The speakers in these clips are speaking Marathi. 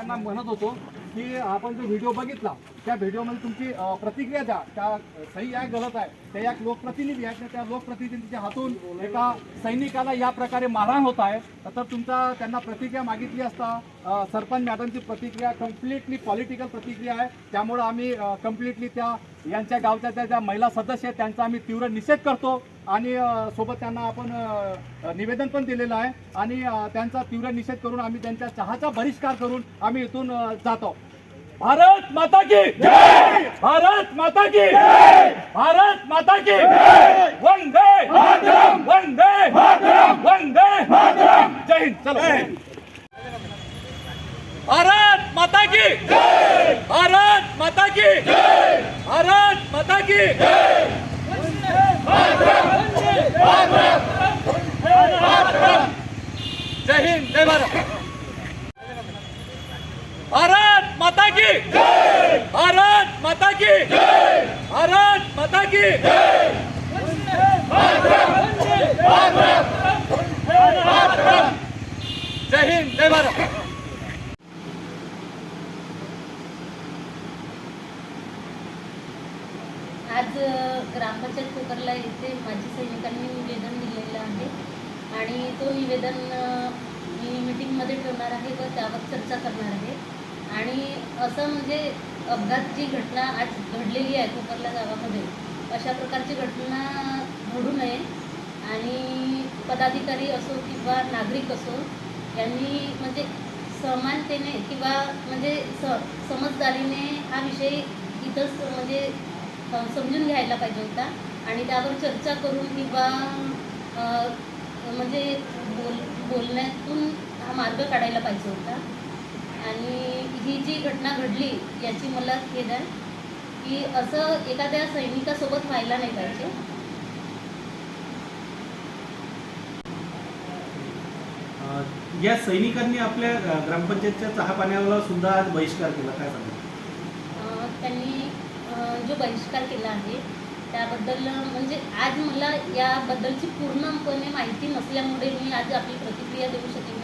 त्यांना म्हणत होतो की आपण जो व्हिडिओ बघितला त्या व्हिडिओमध्ये तुमची प्रतिक्रिया द्या. त्या सही आहे गलत आहे त्या एक लोकप्रतिनिधी आहेत त्या लोकप्रतिनिधीच्या हातून एका सैनिकाला या प्रकारे मारहाण होत आहे. तर तुमचा त्यांना प्रतिक्रिया मागितली असता सरपंच मॅडमची प्रतिक्रिया कम्प्लिटली पॉलिटिकल प्रतिक्रिया आहे. त्यामुळं आम्ही कम्प्लिटली त्या यांच्या गावच्या त्या ज्या महिला सदस्य आहेत त्यांचा आम्ही तीव्र निषेध करतो. आणि सोबत त्यांना आपण निवेदन पण दिलेलं आहे. आणि त्यांचा तीव्र निषेध करून आम्ही त्यांच्या चहाचा बहिष्कार करून आम्ही इथून जातो. भारत माता की भारत माता की भारत माता की वंदे। वंदे। वंदे। जय हिंद। चलो। भारत माता की भारत माता की भारत माता की जय हिंद। जय भारत। भारत माता की। भारत माता की। भारत माता की। जय हिंद जय भारत। आज ग्रामपंचायत कोकरला येथे माझ्या सैनिकांनी निवेदन दिलेलं आहे आणि तो निवेदन मी मीटिंगमध्ये ठेवणार आहे व त्यावर चर्चा करणार आहे. आणि असं म्हणजे अपघात जी घटना आज घडलेली आहे कोपरला गावामध्ये अशा प्रकारची घटना घडू नये. आणि पदाधिकारी असो किंवा नागरिक असो यांनी म्हणजे समानतेने किंवा म्हणजे स समजदारीने हा विषय इथंच म्हणजे समजून घ्यायला पाहिजे होता. आणि त्यावर चर्चा करून किंवा म्हणजे बोल बोलण्यातून हा मार्ग काढायला पाहिजे होता. आणि ही जी घटना घडली याची मला खेद आहे की असं एखाद्या सैनिकासोबत व्हायला नाही पाहिजे. या सैनिकांनी आपल्या ग्रामपंचायतच्या चहा पाण्याला सुद्धा आज बहिष्कार केला काय सांगा त्यांनी जो बहिष्कार केला आहे त्याबद्दल म्हणजे आज मला याबद्दलची पूर्णपणे माहिती नसल्यामुळे मी आज आपली प्रतिक्रिया देऊ शकत नाही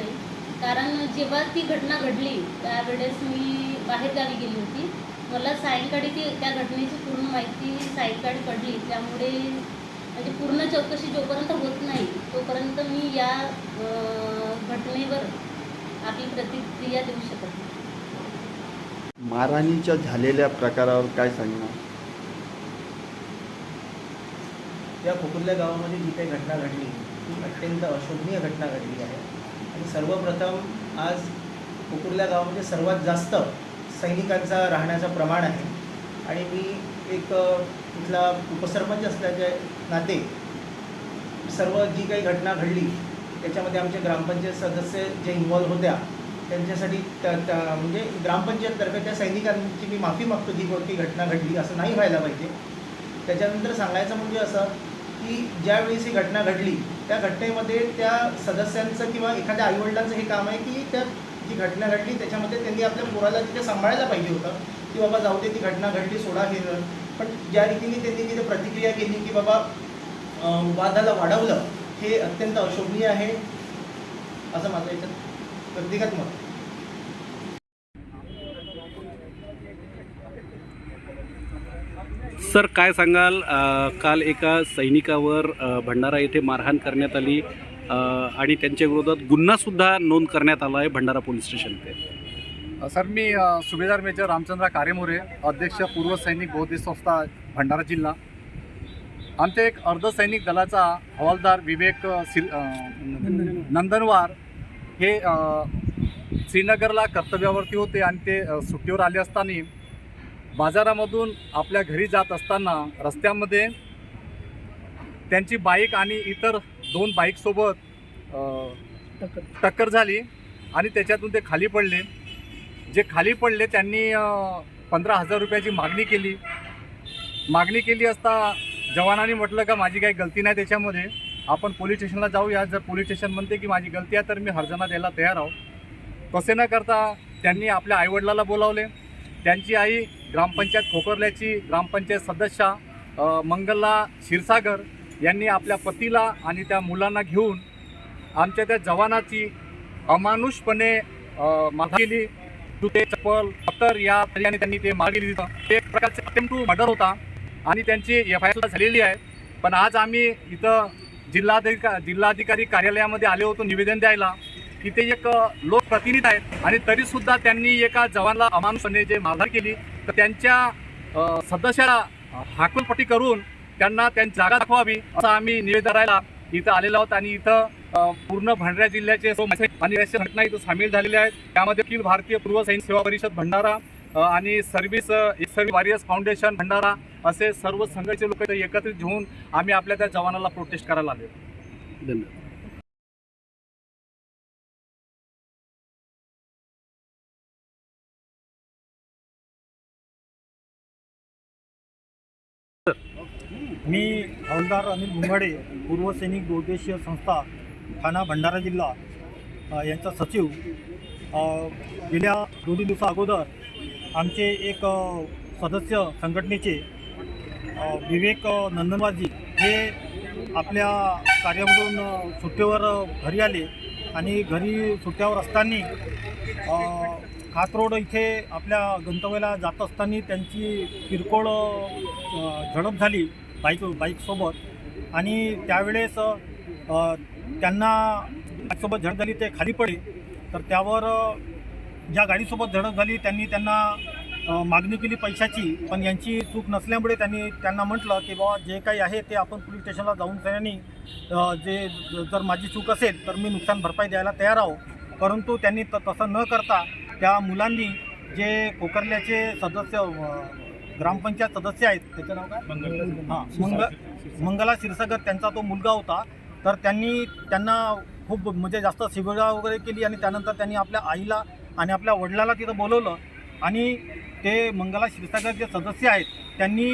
कारण जेव्हा ती घटना घडली त्यावेळेस मी बाहेरगावी गेली होती. मला सायंकाळी ती त्या घटनेची पूर्ण माहिती सायंकाळी पडली. त्यामुळे म्हणजे पूर्ण चौकशी जोपर्यंत होत नाही तोपर्यंत मी या घटनेवर आपली प्रतिक्रिया देऊ शकत नाही. मारहाणीच्या झालेल्या प्रकारावर काय सांगणार? या कोकुर्ल्या गावामध्ये जी काही घटना घडली ती अत्यंत अशोभनीय घटना घडली आहे. आणि सर्वप्रथम आज कुकुरल्या गावामध्ये सर्वात जास्त सैनिकांचा राहण्याचं प्रमाण आहे. आणि मी एक इथला उपसरपंच असल्याच्या नाते सर्व जी काही घटना घडली त्याच्यामध्ये आमचे ग्रामपंचायत सदस्य जे इन्व्हॉल्व होत्या त्यांच्यासाठी त्या त्या- म्हणजे ग्रामपंचायततर्फे त्या सैनिकांची मी माफी मागतो जी कोणती घटना घडली असं नाही व्हायला पाहिजे. त्याच्यानंतर सांगायचं म्हणजे असं की ज्यावेळेस ही घटना घडली त्या घटनेमध्ये त्या सदस्यांचं किंवा एखाद्या आईवडिलांचं हे काम आहे की त्या जी घटना घडली त्याच्यामध्ये त्यांनी आपल्या मुलाला तिथे सांभाळायला पाहिजे होतं की बाबा जाऊ दे ती घटना घडली सोडा हे पण ज्या रीतीने त्यांनी तिथे प्रतिक्रिया केली की बाबा वादाला वाढवलं हे अत्यंत अशोभनीय आहे. असं माझं याच्यात प्रत्येकात मत. सर काय सांगाल? काल एका सैनिकावर भंडारा येथे मारहाण करण्यात आली. आणि त्यांच्या विरोधात गुन्हासुद्धा नोंद करण्यात आला आहे भंडारा पोलीस स्टेशन ते सर मी सुभेदार मेजर रामचंद्र कारेमोरे अध्यक्ष पूर्व सैनिक बौद्धिक संस्था भंडारा जिल्हा. आमचे एक अर्धसैनिक दलाचा हवालदार विवेक सिल नंदनवार हे श्रीनगरला कर्तव्यावरती होते आणि ते सुट्टीवर आले असताना बाजारामधून आपल्या घरी जात असताना रस्त्यामध्ये त्यांची बाईक आणि इतर दोन बाईकसोबत टक्कर झाली आणि त्याच्यातून ते खाली पडले. जे खाली पडले त्यांनी पंधरा हजार रुपयाची मागणी केली. मागणी केली असता जवानांनी म्हटलं का माझी काही गलती नाही त्याच्यामध्ये? आपण पोलीस स्टेशनला जाऊया. जर पोलीस स्टेशन म्हणते की माझी गलती आहे तर मी हरजना द्यायला तयार आहो. तसे न करता त्यांनी आपल्या आईवडिलाला बोलावले. त्यांची आई ग्रामपंचायत खोकरल्याची ग्रामपंचायत सदस्या मंगला क्षीरसागर यांनी आपल्या पतीला आणि त्या मुलांना घेऊन आमच्या त्या जवानाची अमानुषपणे अ, माथा केली. तुते चप्पल पत्तर या पर्यायाने त्यांनी ते मार दिलं. ते एक प्रकारचे अटेम्प टू मर्डर होता आणि त्यांची एफ आय आर झालेली आहे. पण आज आम्ही इथं जिल्हाधिका जिल्हाधिकारी कार्यालयामध्ये आले होतो निवेदन द्यायला. की ते एक लोकप्रतिनिधी आहेत आणि तरीसुद्धा त्यांनी एका जवानला अमानुषपणे जे मारहाण केली. तर त्यांच्या सदस्याला हाकलपट्टी करून त्यांना त्यांची जागा दाखवावी असं आम्ही निवेदन करायला इथं आलेलो आहोत आणि इथं पूर्ण भंडारा जिल्ह्याचे आणि घटना इथं सामील झालेल्या आहेत. त्यामध्ये अखिल भारतीय पूर्व सैनिक सेवा परिषद भंडारा आणि service service warriors foundation Bhandara असे सर्व संघाचे लोक इथं एकत्रित घेऊन आम्ही आपल्या त्या जवानाला प्रोटेस्ट करायला आले धन्यवाद. मी हवालदार अनिल मुंगाडे पूर्वसैनिक बहुद्देशीय संस्था ठाणा भंडारा जिल्हा यांचा सचिव. गेल्या दोन तीन दिवसा अगोदर आमचे एक सदस्य संघटनेचे विवेक नंदनवाजी हे आपल्या कार्यामधून सुट्टीवर घरी आले आणि घरी सुट्ट्यावर असताना खात रोड इथे आपल्या गंतव्याला जात असताना त्यांची किरकोळ झडप झाली. बाईक बाईकसोबत आणि त्यावेळेस त्यांना बाईकसोबत झडप झाली ते खाली पडले. तर त्यावर ज्या गाडीसोबत झडप झाली त्यांनी त्यांना मागणी केली पैशाची. पण यांची चूक नसल्यामुळे त्यांनी त्यांना म्हटलं की बाबा जे काही आहे ते आपण पोलीस स्टेशनला जाऊन त्यांनी जे जर माझी चूक असेल तर मी नुकसान भरपाई द्यायला तयार आहो. परंतु त्यांनी त तसं न करता त्या मुलांनी जे कोकरल्याचे सदस्य ग्रामपंचायत सदस्य आहेत. त्याचं नाव काय? हां मंग मंगला क्षीरसागर. त्यांचा तो मुलगा होता. तर त्यांनी त्यांना खूप म्हणजे जास्त शिबिरा वगैरे केली आणि त्यानंतर त्यांनी आपल्या आईला आणि आपल्या वडिलाला तिथं बोलवलं. आणि ते मंगला क्षीरसागर जे सदस्य आहेत त्यांनी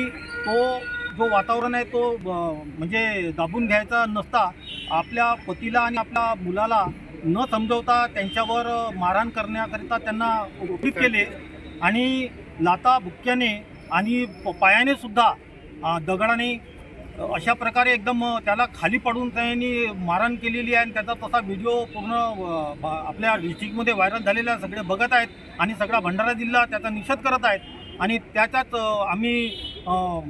तो जो वातावरण आहे तो म्हणजे दाबून घ्यायचा नसता आपल्या पतीला आणि आपल्या मुलाला न समजवता त्यांच्यावर मारहाण करण्याकरिता त्यांना उठीत केले. आणि लाता बुक्क्याने आणि प- पायाने सुद्धा दगडाने अशा प्रकारे एकदम त्याला खाली पडून त्यांनी मारहाण केलेली आहे आणि त्याचा तसा व्हिडिओ पूर्ण आपल्या डिस्ट्रिक्टमध्ये व्हायरल झालेला आहे. सगळे बघत आहेत आणि सगळा भंडारा जिल्हा त्याचा निषेध करत आहेत. आणि त्याच्यात आम्ही अ,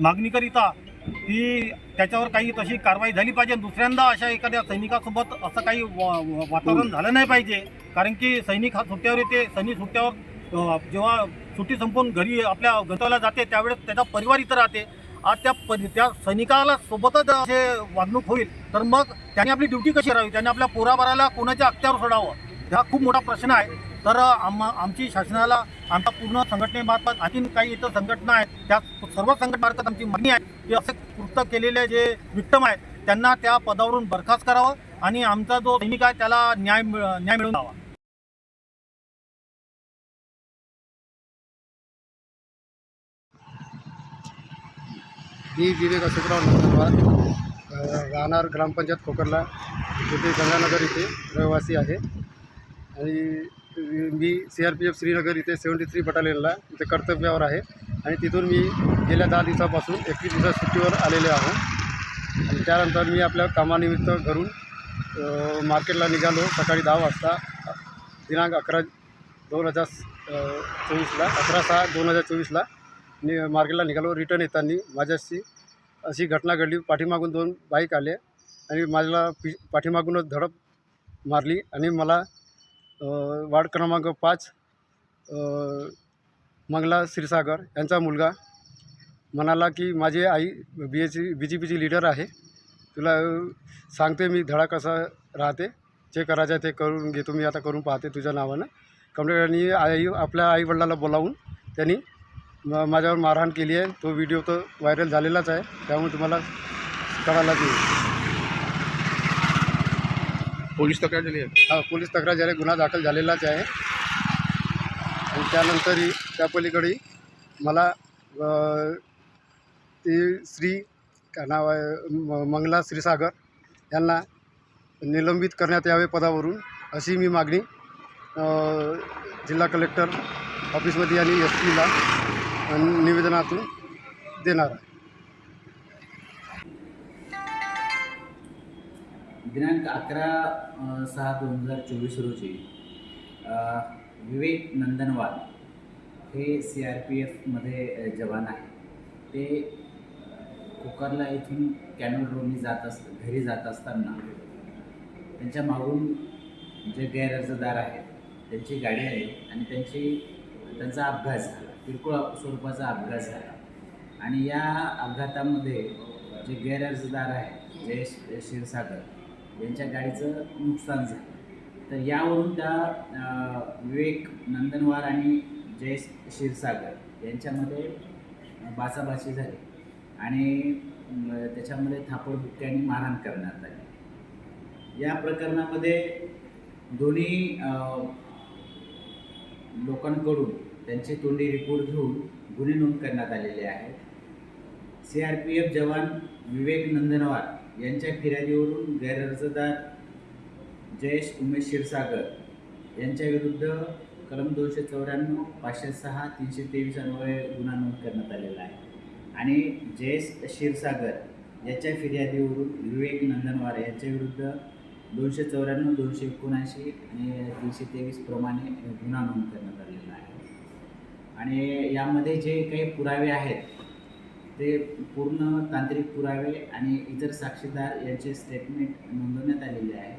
मागणीकरिता की त्याच्यावर काही तशी कारवाई झाली पाहिजे. दुसऱ्यांदा अशा एखाद्या सैनिकासोबत असं काही वा- वातावरण झालं नाही पाहिजे. कारण की सैनिक हा सुट्ट्यावर येते. सैनिक सुट्ट्यावर जेव्हा सुट्टी संपून घरी आपल्या गंतव्याला जाते त्यावेळेस त्याचा परिवार इथं राहते. आज त्या परि त्या सैनिकाला सोबतच जे वागणूक होईल तर मग त्याने आपली ड्युटी कशी करावी? त्याने आपल्या पोराबाराला कोणाच्या अख्त्यावर सोडावं? हा खूप मोठा प्रश्न आहे. तर आम आमची शासनाला आमच्या पूर्ण संघटनेमार्फत आणखीन काही इतर संघटना आहेत त्या सर्व संघटमार्फत आमची मागणी आहे की असे कृत्य केलेले जे विक्टम आहेत त्यांना त्या पदावरून बरखास्त करावं आणि आमचा जो सैनिक आहे त्याला न्याय मिळ- न्याय मिळवून द्यावा. मी विवेक अशोकराव नंदनवार राहणार ग्रामपंचायत खोकरला. येथे गंगानगर इथे रहिवासी आहे. आणि मी C R P F Srinagar इथे सेवन्टी थ्री बटालियनला इथे कर्तव्यावर आहे. आणि तिथून मी गेल्या दहा दिवसापासून एकवीस दिवसात सुट्टीवर आलेले आहो. आणि त्यानंतर मी आपल्या कामानिमित्त घरून मार्केटला निघालो. सकाळी दहा वाजता दिनांक अकरा दोन हजार चोवीसला अकरा सहा दोन हजार चोवीसला नि मार्केटला निघालो रिटर्न येताना माझ्याशी. अशी घटना घडली. पाठीमागून दोन बाईक आले आणि माझ्याला पि पाठीमागूनच धडप मारली आणि मला वार्ड क्रमांक पाच मंगला क्षीरसागर यांचा मुलगा म्हणाला की माझी आई बी एची बी जी पीची लीडर आहे. तुला सांगते मी धडा कसा राहते. जे करायचं आहे ते करून घेतो मी आता करून पाहते तुझ्या नावानं. कंप्लेंटनी आई आपल्या आईवडिलाला बोलावून त्यांनी माझ्यावर मारहाण केली आहे. तो व्हिडिओ तर व्हायरल झालेलाच आहे. त्यामुळे तुम्हाला कळायला येईल पोलीस तक्रार दिली आहे? हा पोलीस तक्रार झाली गुन्हा दाखल झालेलाच आहे. आणि त्यानंतरही त्या पलीकडे मला अ, ती श्री काय नाव आहे म मंगला श्रीसागर यांना निलंबित करण्यात यावे पदावरून अशी मी मागणी अ, जिल्हा कलेक्टर ऑफिसमध्ये आणि एस पीला निवेदनातून देणार आहे. दिनांक अकरा सहा दोन हजार चोवीस रोजी विवेक नंदनवाल हे सी आर पी एफमध्ये जवान आहे ते कुकरला इथून कॅनल रोडनी जात अस घरी जात असताना त्यांच्या मागून जे गैरअर्जदार आहेत त्यांची गाडी आली आणि त्यांची त्यांचा अपघात झाला. किरकोळ स्वरूपाचा अपघात झाला. आणि या अपघातामध्ये जे गैरअर्जदार आहेत जयेश क्षीरसागर यांच्या गाडीचं नुकसान झालं. तर यावरून त्या विवेक नंदनवार आणि जयेश क्षीरसागर यांच्यामध्ये बाचाबाची झाली. आणि त्याच्यामध्ये थापडबुक्क्यांनी मारहाण करण्यात आली. या प्रकरणामध्ये दोन्ही लोकांकडून त्यांचे तोंडी रिपोर्ट घेऊन गुन्हे नोंद करण्यात आलेले आहेत. सी आर पी एफ जवान विवेक नंदनवार यांच्या फिर्यादीवरून गैरअर्जदार जयेश उमेश क्षीरसागर यांच्या विरुद्ध कलम दोनशे चौऱ्याण्णव पाचशे सहा तीनशे तेवीस अन्वये गुन्हा नोंद करण्यात आलेला आहे. आणि जयेश क्षीरसागर याच्या फिर्यादीवरून विवेक नंदनवार यांच्या विरुद्ध दोनशे चौऱ्याण्णव दोनशे एकोणऐंशी आणि तीनशे तेवीस प्रमाणे गुन्हा नोंद करण्यात आलेला आहे. आणि यामध्ये जे काही पुरावे आहेत ते पूर्ण तांत्रिक पुरावे आणि इतर साक्षीदार यांचे स्टेटमेंट नोंदवण्यात आलेले आहे